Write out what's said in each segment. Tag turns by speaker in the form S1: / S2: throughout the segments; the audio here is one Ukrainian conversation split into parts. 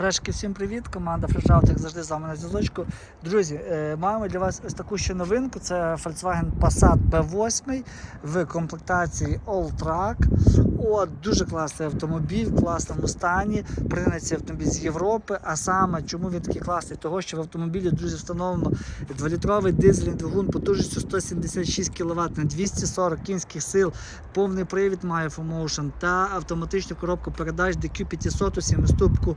S1: Фрешки, всім привіт! Команда Фрешаут, як завжди, з вами на зв'язочку. Друзі, е, маємо для вас ось таку ще новинку. Це Volkswagen Passat B8 в комплектації All Track. От, дуже класний автомобіль, в класному стані. Цей автомобіль з Європи. А саме, чому він такий класний? Того, що в автомобілі, друзі, встановлено 2-літровий дизельний двигун потужністю 176 кВт на 240 кінських сил, повний привід має FOMotion та автоматичну коробку передач DQ500 у сімиступку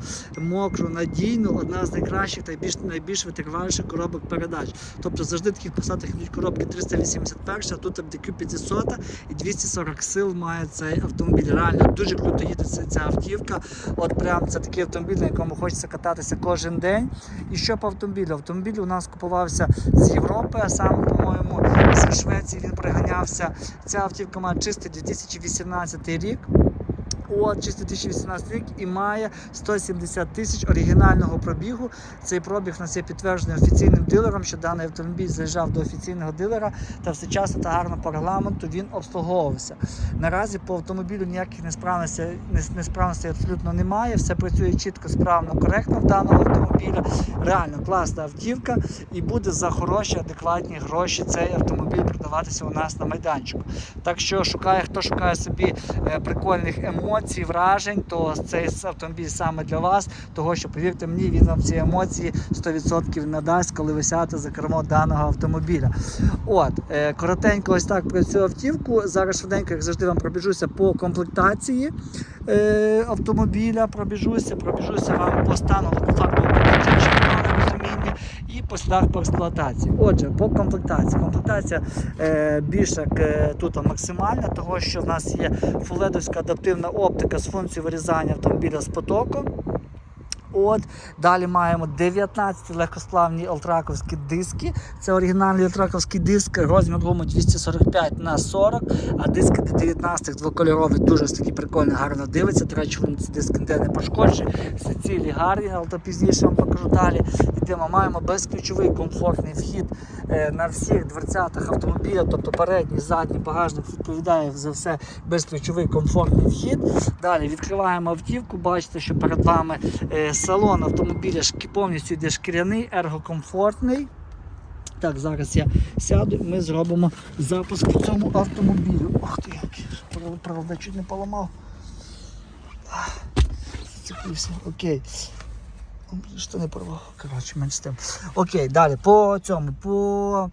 S1: мокру, надійну, одна з найкращих та найбільш, найбільш витриваліших коробок передач. Тобто завжди в таких посадах йдуть коробки 381, а тут DQ500 і 240 сил має цей автомобіль. Реально дуже круто їде ця автівка. От прям це такий автомобіль, на якому хочеться кататися кожен день. І що по автомобілю? Автомобіль у нас купувався з Європи, а саме, по-моєму, з Швеції він приганявся. Ця автівка має чистий 2018 рік. Чистий 2018 рік і має 170 тисяч оригінального пробігу. Цей пробіг нас є підтверджений офіційним дилером, що даний автомобіль заїжджав до офіційного дилера та все часно та гарно по регламенту він обслуговувався. Наразі по автомобілю ніяких несправностей, несправностей абсолютно немає. Все працює чітко, справно, коректно в даного автомобіля. Реально класна автівка і буде за хороші, адекватні гроші цей автомобіль продаватися у нас на майданчику. Так що шукає, хто шукає собі е, прикольних емоцій, вражень, то цей автомобіль саме для вас, того що повірте мені, він вам ці емоції 100% надасть, коли ви сядете за кермо даного автомобіля. От, е, коротенько, ось так про цю автівку. Зараз швиденько, як завжди, вам пробіжуся по комплектації е, автомобіля. Пробіжуся, пробіжуся вам по стану по факту розуміння і по слідах по експлуатації. Отже, по комплектації. Комплектація е, більш як е, тут максимальна, того що в нас є фуледовська адаптивна оптика з функцією вирізання автомобіля з потоком. От, далі маємо 19 легкосплавні алтраковські диски. Це оригінальний алтраковський диск, розмір гуми 245 на 40, а диски до 19 двокольорові дуже такі прикольно, гарно дивиться. До речі, вони ці диски ніде не пошкоджені, все цілі гарні, але то пізніше вам покажу далі. Йдемо, маємо безключовий комфортний вхід е, на всіх дверцятах автомобіля, тобто передній, задній багажник відповідає за все безключовий комфортний вхід. Далі відкриваємо автівку, бачите, що перед вами е, салон автомобіля повністю йде шкіряний, ергокомфортний. Так, зараз я сяду і ми зробимо запуск в цьому автомобілю. Ох ти, прав- правда, чуть не поламав. Зацепився. Окей. Що не порвав. Коротше, менш тим. Окей, далі. По цьому, по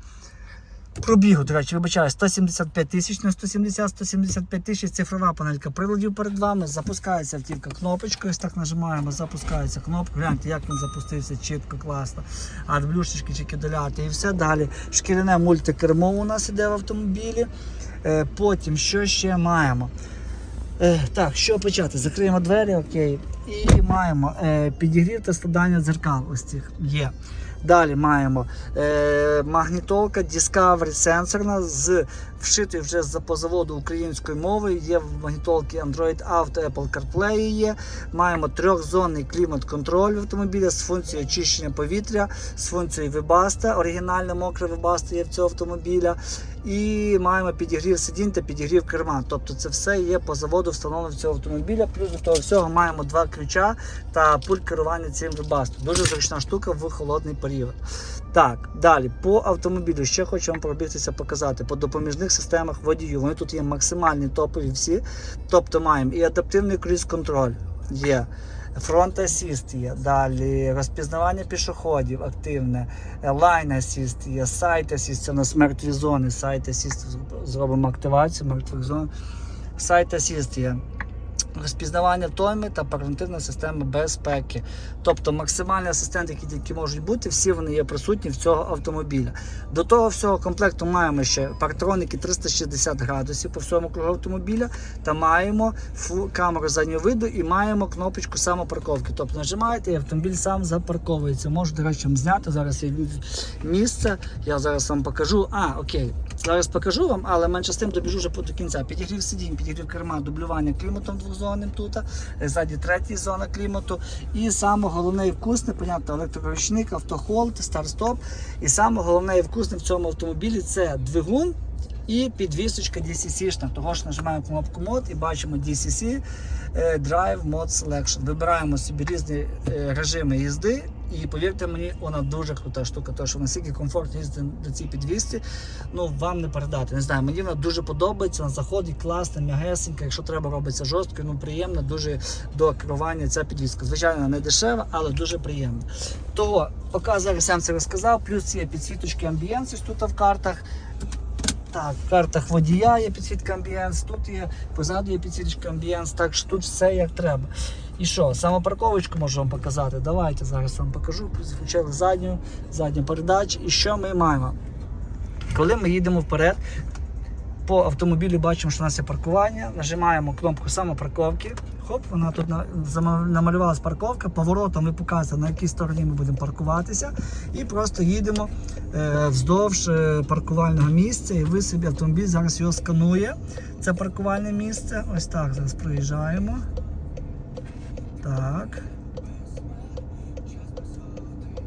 S1: пробігу, до речі, вибачаю, 175 тисяч на 170-175 тисяч цифрова панелька приладів перед вами. Запускається автівка кнопочкою. Ось так нажимаємо, запускається кнопка. Гляньте, як він запустився чітко, класно. Адблюшечки, чеки доляти і все далі. Шкіряне мультикермо у нас іде в автомобілі. Е, Потім, що ще маємо? Е, так, що почати? Закриємо двері, окей. І маємо е, підігрів та складання дзеркал. Ось цих є. Далі маємо е, магнітолка Discovery сенсорна з вшитою вже за позаводу українською мовою. Є в магнітолки Android Auto, Apple CarPlay є. Маємо трьохзонний клімат-контроль автомобіля з функцією очищення повітря, з функцією Webasto. оригінальна мокре Webasto є в цього автомобіля. І маємо підігрів сидінь та підігрів керма. Тобто це все є по заводу встановлено цього автомобіля. Плюс до того всього маємо два ключа та пульт керування цим Webasto. Дуже зручна штука в холодний період. Так, далі по автомобілю ще хочу вам пробігтися показати. По допоміжних системах водію. Вони тут є максимальні топові всі. Тобто маємо і адаптивний круїз-контроль є. Фронт асіст є, далі розпізнавання пішоходів активне, лайн асіст є, сайт асіст, це у нас мертві зони, сайт асіст зробимо активацію мертвих зон. Сайт асіст є. Розпізнавання тойми та превентивна система безпеки. Тобто максимальні асистенти, які тільки можуть бути, всі вони є присутні в цього автомобіля. До того всього комплекту маємо ще парктроники 360 градусів по всьому кругу автомобіля та маємо камеру заднього виду і маємо кнопочку самопарковки. Тобто нажимаєте і автомобіль сам запарковується. Можу, до речі, зняти. Зараз є місце. Я зараз вам покажу. А, окей. Зараз покажу вам, але менше з тим добіжу вже до кінця. Підігрів сидінь, підігрів керма, дублювання кліматом двохзонним тут, ззаді третя зона клімату. І саме головне і вкусне, понятно, електроручник, автохолд, старт-стоп. І саме головне і вкусне в цьому автомобілі це двигун І підвісочка DCC-шна, того ж нажимаємо кнопку мод і бачимо DCC е, Drive Mode Selection. Вибираємо собі різні е, режими їзди. І повірте мені, вона дуже крута штука, тому що настільки комфортно їздити на цій підвісці, ну вам не передати. Не знаю, мені вона дуже подобається, на заході класна, м'ягесенька. Якщо треба робиться жорсткою, ну приємно дуже до керування ця підвіска. Звичайно, не дешева, але дуже приємна. Того, поки зараз я вам це розказав, плюс є підсвіточки амбієнс тут в картах. Так, в картах водія є підсвітка амбієнс, тут є позаду є підсвітка амбієнс, так що тут все як треба. І що, самопарковочку можу вам показати. Давайте зараз вам покажу. Включили задню, задню передачу. І що ми маємо? Коли ми їдемо вперед, по автомобілі бачимо, що у нас є паркування, нажимаємо кнопку самопарковки. Хоп, вона тут на- зама- намалювалась парковка, поворотом ви показуєте, на якій стороні ми будемо паркуватися. І просто їдемо е, вздовж е, паркувального місця, і ви собі автомобіль зараз його сканує. Це паркувальне місце. Ось так зараз проїжджаємо. Так.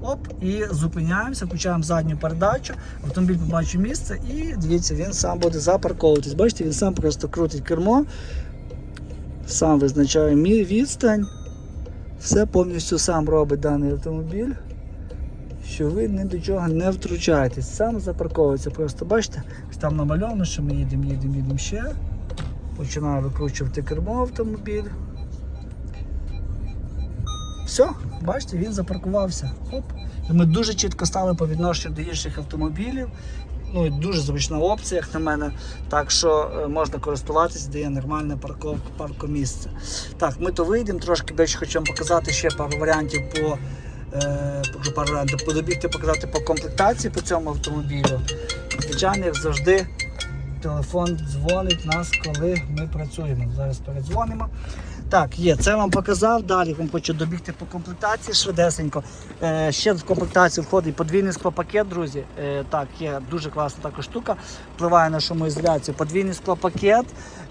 S1: Оп, і зупиняємося, включаємо задню передачу, автомобіль побачить місце і дивіться, він сам буде запарковуватись. Бачите, він сам просто крутить кермо, сам визначає мій відстань. Все повністю сам робить даний автомобіль. Що ви ні до чого не втручаєтесь. Сам запарковується. Просто бачите, там намальовано, що ми їдемо, їдемо, їдемо ще. Починаю викручувати кермо автомобіль. Все, бачите, він запаркувався. Хоп. І ми дуже чітко стали по відношенню до інших автомобілів. Ну, дуже зручна опція, як на мене. Так що е, можна користуватися, де є нормальне парков, паркомісце. Так, ми то вийдемо трошки, дещо хочемо показати ще пару варіантів по. Е, подобігти показати по комплектації по цьому автомобілю. Звичайно, як завжди, телефон дзвонить нас, коли ми працюємо. Зараз передзвонимо. Так, є, це вам показав. Далі вам хочу добігти по комплектації швидесенько. Е, ще в комплектацію входить подвійний склопакет, друзі. Е, так, є дуже класна така штука. Впливає на шумоізоляцію. Подвійний склопакет.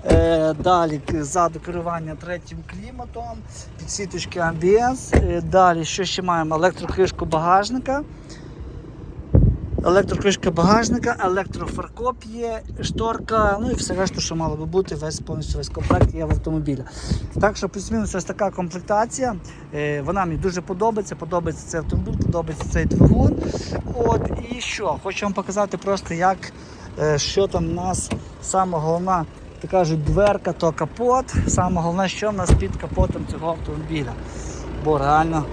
S1: Е, далі ззаду керування третім кліматом, підсвіточки амбієнс. Е, далі що ще маємо? Електрокришку багажника. Електрокришка багажника, електрофаркоп є, шторка, ну і все решта, що мало би бути, весь повністю весь комплект є в автомобілі. Так що плюс-мінус ось така комплектація. Е, Вона мені дуже подобається. Подобається цей автомобіль, подобається цей двигун. От і що? Хочу вам показати просто, як е, що там у нас саме головна, то кажуть, дверка, то капот. Саме головне, що в нас під капотом цього автомобіля. Бо реально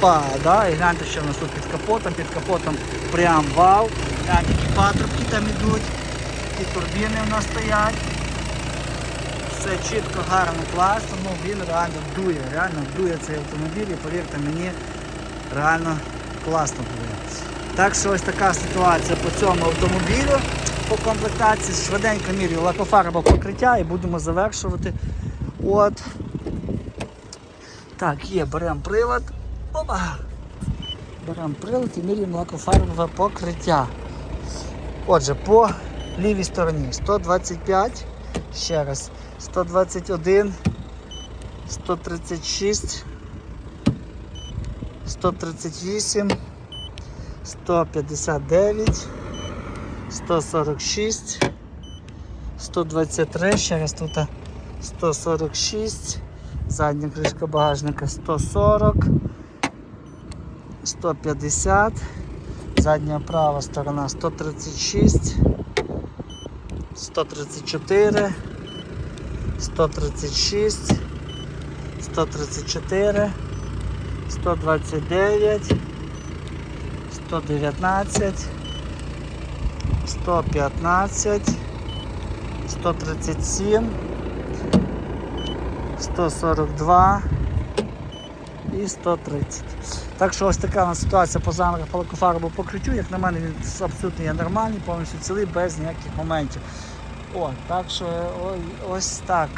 S1: Опа, да, і гляньте, що в нас тут під капотом, під капотом прям вау. Гляньте, які патрубки там ідуть, які турбіни в нас стоять. Все чітко, гарно, класно, ну він реально дує, реально дує цей автомобіль і повірте мені, реально класно дує. Так що ось така ситуація по цьому автомобілю. По комплектації швиденько мірю лакофарбове покриття і будемо завершувати. От. Так, є, беремо прилад. Опа! Беремо прилад і міряємо лакофарбове покриття. Отже, по лівій стороні 125, ще раз, 121, 136, 138, 159, 146, 123, ще раз тут 146, задня кришка багажника 140, 150, задня права сторона 136, 134, 136, 134, 129, 119, 115, 137, 142 і 130. Так що ось така у нас ситуація по лакофарбовому покриттю. Як на мене, він абсолютно є нормальний, повністю цілий, без ніяких моментів. О, так що ось так.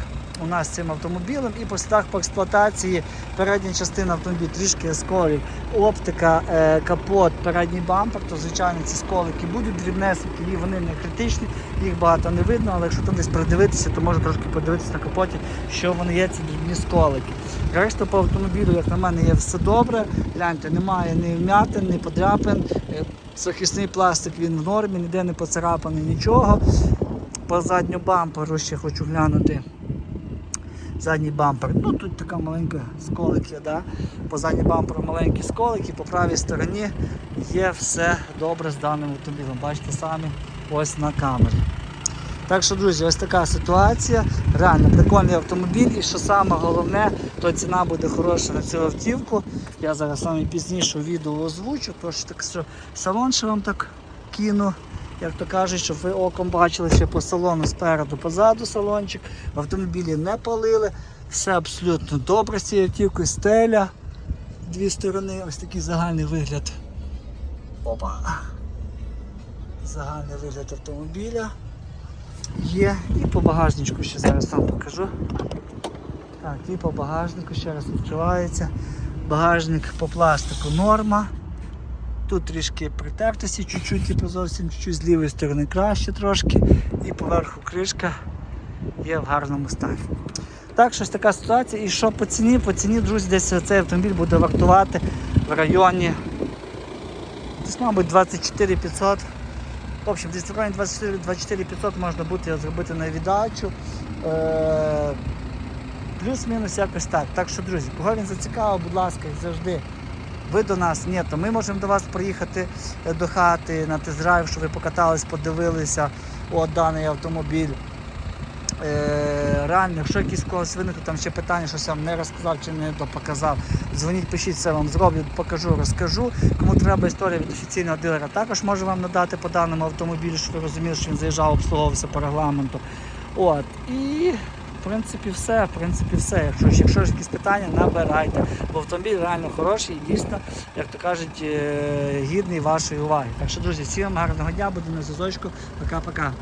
S1: У нас цим автомобілем. І по слідах по експлуатації передня частина автомобіля трішки сколів, оптика, е, капот, передній бампер, то звичайно ці сколики будуть дрібнесенькі, і вони не критичні, їх багато не видно, але якщо там десь придивитися, то можна трошки подивитися на капоті, що вони є, ці дрібні сколики. Решта по автомобілю, як на мене, є все добре. Гляньте, немає ні вмятин, ні подряпин. Е, Захисний пластик він в нормі, ніде не поцарапаний нічого. По задню бамперу ще хочу глянути. Задній бампер. Ну тут така маленька сколик є, да? по задній бамперу маленькі сколики, по правій стороні є все добре з даним автомобілем. Бачите самі ось на камері. Так що, друзі, ось така ситуація. Реально прикольний автомобіль, і що саме головне, то ціна буде хороша на цю автівку. Я зараз саме пізніше відео озвучу, тож так що салон ще вам так кину. Як то кажуть, щоб ви оком бачили ще по салону спереду, позаду салончик. В автомобілі не палили. Все абсолютно добре з цією автівкою. Стеля. Дві сторони, ось такий загальний вигляд. Опа. Загальний вигляд автомобіля є. І по багажничку ще зараз вам покажу. Так, і по багажнику ще раз відкривається. Багажник по пластику норма. Тут трішки притертості, чуть-чуть, типу зовсім чуть-чуть з лівої сторони краще трошки. І поверху кришка є в гарному стані. Так, щось така ситуація. І що по ціні? По ціні, друзі, десь цей автомобіль буде вартувати в районі десь, мабуть, 24 500. В общем, десь в районі 24 24 500 можна буде зробити на віддачу. Е- Плюс-мінус якось так. Так що, друзі, кого він зацікавив, будь ласка, завжди. Ви до нас, ні, то ми можемо до вас приїхати е, до хати на тест-драйв, щоб ви покатались, подивилися от даний автомобіль. Е, реально, якщо якісь когось виникли там ще питання, щось вам не розказав чи не показав, дзвоніть, пишіть, все вам зроблю, покажу, розкажу. Кому треба історія від офіційного дилера, також можу вам надати по даному автомобілю, щоб ви розуміли, що він заїжджав, обслуговувався по регламенту. От. І принципі все, в принципі все. Якщо, якщо ж якісь питання, набирайте. Бо автомобіль реально хороший і дійсно, як то кажуть, е, гідний вашої уваги. Так що, друзі, всім гарного дня, будемо на зв'язочку. Пока-пока.